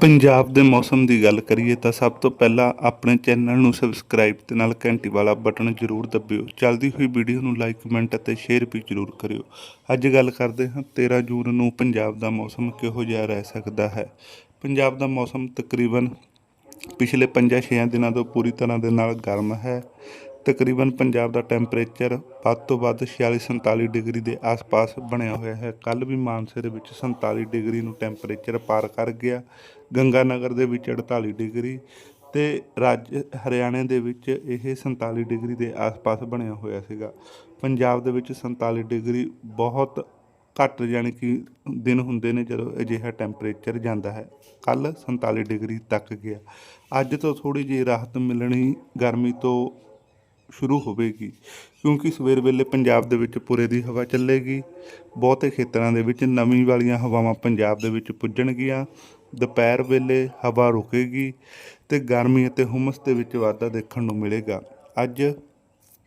ਪੰਜਾਬ ਦੇ ਮੌਸਮ ਦੀ ਗੱਲ ਕਰੀਏ ਤਾਂ ਸਭ ਤੋਂ ਪਹਿਲਾਂ ਆਪਣੇ ਚੈਨਲ ਨੂੰ ਸਬਸਕ੍ਰਾਈਬ ਤੇ ਨਾਲ ਘੰਟੀ ਵਾਲਾ ਬਟਨ ਜ਼ਰੂਰ ਦਬਿਓ। ਚੱਲਦੀ ਹੋਈ ਵੀਡੀਓ ਨੂੰ ਲਾਈਕ, ਕਮੈਂਟ ਅਤੇ ਸ਼ੇਅਰ ਵੀ ਜ਼ਰੂਰ ਕਰਿਓ। ਅੱਜ ਗੱਲ ਕਰਦੇ ਹਾਂ 13 ਜੂਨ ਨੂੰ ਪੰਜਾਬ ਦਾ ਮੌਸਮ ਕਿਹੋ ਜਿਹਾ ਰਹਿ ਸਕਦਾ ਹੈ। ਪੰਜਾਬ ਦਾ ਮੌਸਮ ਤਕਰੀਬਨ ਪਿਛਲੇ 5-6 ਦਿਨਾਂ ਤੋਂ ਪੂਰੀ ਤਰ੍ਹਾਂ ਦੇ ਨਾਲ ਗਰਮ ਹੈ। ਤਕਰੀਬਨ ਪੰਜਾਬ ਦਾ ਟੈਂਪਰੇਚਰ ਵੱਧ ਤੋਂ ਵੱਧ 46-47 ਡਿਗਰੀ ਦੇ ਆਸ-ਪਾਸ ਬਣਿਆ ਹੋਇਆ ਹੈ। ਕੱਲ ਵੀ ਮਾਨਸੇ ਦੇ ਵਿੱਚ 47 ਡਿਗਰੀ ਨੂੰ ਟੈਂਪਰੇਚਰ ਪਾਰ ਕਰ ਗਿਆ। ਗੰਗਾਨਗਰ ਦੇ ਵਿੱਚ 48 ਡਿਗਰੀ ਤੇ ਰਾਜ ਹਰਿਆਣੇ ਦੇ ਵਿੱਚ ਇਹ 47 ਡਿਗਰੀ ਦੇ ਆਸ-ਪਾਸ ਬਣਿਆ ਹੋਇਆ ਸੀਗਾ। ਪੰਜਾਬ ਦੇ ਵਿੱਚ 47 ਡਿਗਰੀ ਬਹੁਤ ਘੱਟ ਯਾਨੀ ਕਿ ਦਿਨ ਹੁੰਦੇ ਨੇ ਜਦੋਂ ਅਜਿਹਾ ਟੈਂਪਰੇਚਰ ਜਾਂਦਾ ਹੈ। ਕੱਲ 47 ਡਿਗਰੀ ਤੱਕ ਗਿਆ। ਅੱਜ ਤੋਂ ਥੋੜੀ ਜਿਹੀ ਰਾਹਤ ਮਿਲਣੀ ਗਰਮੀ ਤੋਂ ਸ਼ੁਰੂ ਹੋਵੇਗੀ, ਕਿਉਂਕਿ ਸਵੇਰ ਵੇਲੇ ਪੰਜਾਬ ਦੇ ਵਿੱਚ ਪੂਰੇ ਦੀ ਹਵਾ ਚੱਲੇਗੀ, ਬਹੁਤੇ ਖੇਤਰਾਂ ਦੇ ਵਿੱਚ ਨਮੀ ਵਾਲੀਆਂ ਹਵਾਵਾਂ ਪੰਜਾਬ ਦੇ ਵਿੱਚ ਪੁੱਜਣਗੀਆਂ, ਦੁਪਹਿਰ ਵੇਲੇ ਹਵਾ ਰੁਕੇਗੀ ਤੇ ਗਰਮੀ ਅਤੇ ਹੁਮਸ ਦੇ ਵਿੱਚ ਵਾਧਾ ਦੇਖਣ ਨੂੰ ਮਿਲੇਗਾ। ਅੱਜ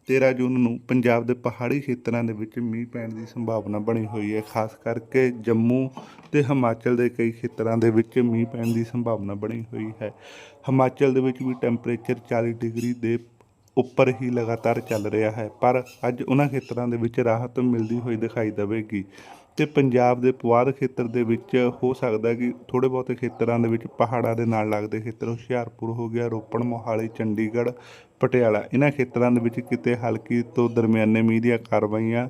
13 ਜੂਨ ਨੂੰ ਪੰਜਾਬ ਦੇ ਪਹਾੜੀ ਖੇਤਰਾਂ ਦੇ ਵਿੱਚ ਮੀਂਹ ਪੈਣ ਦੀ ਸੰਭਾਵਨਾ ਬਣੀ ਹੋਈ ਹੈ, ਖਾਸ ਕਰਕੇ ਜੰਮੂ ਤੇ ਹਿਮਾਚਲ ਦੇ ਕਈ ਖੇਤਰਾਂ ਦੇ ਵਿੱਚ ਮੀਂਹ ਪੈਣ ਦੀ ਸੰਭਾਵਨਾ ਬਣੀ ਹੋਈ ਹੈ। ਹਿਮਾਚਲ ਦੇ ਵਿੱਚ ਵੀ ਟੈਂਪਰੇਚਰ 40 ਡਿਗਰੀ ਦੇ ਉੱਪਰ ਹੀ ਲਗਾਤਾਰ ਚੱਲ ਰਿਹਾ ਹੈ, ਪਰ ਅੱਜ ਉਹਨਾਂ ਖੇਤਰਾਂ ਦੇ ਵਿੱਚ ਰਾਹਤ ਮਿਲਦੀ ਹੋਈ ਦਿਖਾਈ ਦੇਵੇਗੀ। ਤੇ ਪੰਜਾਬ ਦੇ ਪੁਆਧ ਖੇਤਰ ਦੇ ਵਿੱਚ ਹੋ ਸਕਦਾ ਕਿ ਥੋੜੇ ਬਹੁਤੇ ਖੇਤਰਾਂ ਦੇ ਵਿੱਚ ਪਹਾੜਾਂ ਦੇ ਨਾਲ ਲੱਗਦੇ ਖੇਤਰ ਹੁਸ਼ਿਆਰਪੁਰ ਹੋ ਗਿਆ, ਰੋਪੜ, ਮੋਹਾਲੀ, ਚੰਡੀਗੜ੍ਹ, ਪਟਿਆਲਾ। ਇਹਨਾਂ ਖੇਤਰਾਂ ਦੇ ਵਿੱਚ ਕਿਤੇ ਹਲਕੀ ਤੋਂ ਦਰਮਿਆਨੇ ਮੀਂਹ ਦੀਆਂ ਕਾਰਵਾਈਆਂ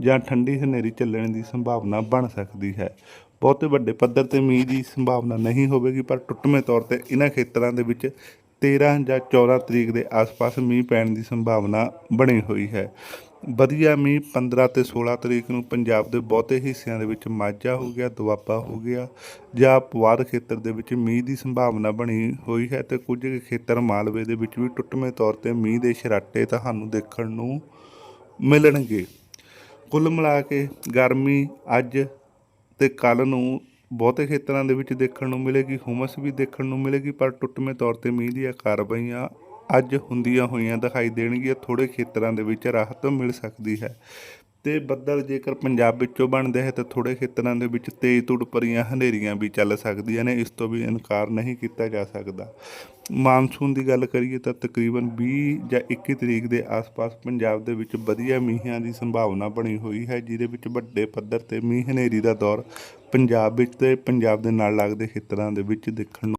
ਜਾਂ ਠੰਡੀ ਹਨੇਰੀ ਚੱਲਣ ਦੀ ਸੰਭਾਵਨਾ ਬਣ ਸਕਦੀ ਹੈ। ਬਹੁਤੇ ਵੱਡੇ ਪੱਧਰ ਤੇ ਮੀਂਹ ਦੀ ਸੰਭਾਵਨਾ ਨਹੀਂ ਹੋਵੇਗੀ, ਪਰ ਟੁੱਟਵੇਂ ਤੌਰ ਤੇ ਇਹਨਾਂ ਖੇਤਰਾਂ ਦੇ ਵਿੱਚ 13 ਜਾਂ 14 ਤਰੀਕ ਦੇ ਆਸ-ਪਾਸ ਮੀਂਹ ਪੈਣ ਦੀ ਸੰਭਾਵਨਾ ਬਣੀ ਹੋਈ ਹੈ। ਵਧੀਆ ਮੀਂਹ 15 ਤੇ 16 ਤਰੀਕ ਨੂੰ ਪੰਜਾਬ ਦੇ ਬਹੁਤੇ ਹਿੱਸਿਆਂ ਦੇ ਵਿੱਚ ਮਾਝਾ ਹੋ ਗਿਆ, ਦੁਆਬਾ ਹੋ ਗਿਆ ਜਾਂ ਪੁਆਧ ਖੇਤਰ ਦੇ ਵਿੱਚ ਮੀਂਹ ਦੀ ਸੰਭਾਵਨਾ ਬਣੀ ਹੋਈ ਹੈ ਤੇ ਕੁਝ ਕੁ ਖੇਤਰ ਮਾਲਵੇ ਦੇ ਵਿੱਚ ਵੀ ਟੁੱਟਵੇਂ ਤੌਰ ਤੇ ਮੀਂਹ ਦੇ ਛਰਾਟੇ ਤੁਹਾਨੂੰ ਦੇਖਣ ਨੂੰ ਮਿਲਣਗੇ। ਕੁੱਲ ਮਿਲਾ ਕੇ ਗਰਮੀ ਅੱਜ ਤੇ ਕੱਲ ਨੂੰ ਬਹੁਤੇ ਖੇਤਰਾਂ ਦੇ ਵਿੱਚ ਦੇਖਣ ਨੂੰ ਮਿਲੇਗੀ, ਹੁਮਸ ਵੀ ਦੇਖਣ ਨੂੰ ਮਿਲੇਗੀ, ਪਰ ਟੁੱਟਵੇਂ ਤੌਰ ਤੇ ਮੀਂਹ ਦੀਆਂ ਕਾਰਵਾਈਆਂ ਅੱਜ ਹੁੰਦੀਆਂ ਹੋਈਆਂ ਦਿਖਾਈ ਦੇਣਗੀਆਂ ਥੋੜੇ ਖੇਤਰਾਂ ਦੇ ਵਿੱਚ ਰਾਹਤ ਮਿਲ ਸਕਦੀ ਹੈ। ਤੇ ਬੱਦਲ ਜੇਕਰ ਪੰਜਾਬ ਵਿੱਚੋਂ ਬਣਦੇ ਹੈ ਤਾਂ ਥੋੜੇ ਖੇਤਰਾਂ ਦੇ ਵਿੱਚ ਤੇਜ਼ ਧੁੱਪ ਭਰੀਆਂ ਹਨੇਰੀਆਂ ਵੀ ਚੱਲ ਸਕਦੀਆਂ ਨੇ, ਇਸ ਤੋਂ ਵੀ ਇਨਕਾਰ ਨਹੀਂ ਕੀਤਾ ਜਾ ਸਕਦਾ। ਮਾਨਸੂਨ ਦੀ ਗੱਲ ਕਰੀਏ ਤਾਂ ਤਕਰੀਬਨ 20 ਜਾਂ 21 ਤਰੀਕ ਦੇ ਆਸ-ਪਾਸ ਪੰਜਾਬ ਦੇ ਵਿੱਚ ਵਧੀਆ ਮੀਂਹਾਂ ਦੀ ਸੰਭਾਵਨਾ ਬਣੀ ਹੋਈ ਹੈ, ਜਿਹਦੇ ਵਿੱਚ ਵੱਡੇ ਪੱਧਰ ਤੇ ਮੀਂਹ ਹਨੇਰੀ ਦਾ ਦੌਰ ਪੰਜਾਬ ਵਿੱਚ ਤੇ ਪੰਜਾਬ ਦੇ ਨਾਲ ਲੱਗਦੇ ਖੇਤਰਾਂ ਦੇ ਵਿੱਚ ਦੇਖਣ ਨੂੰ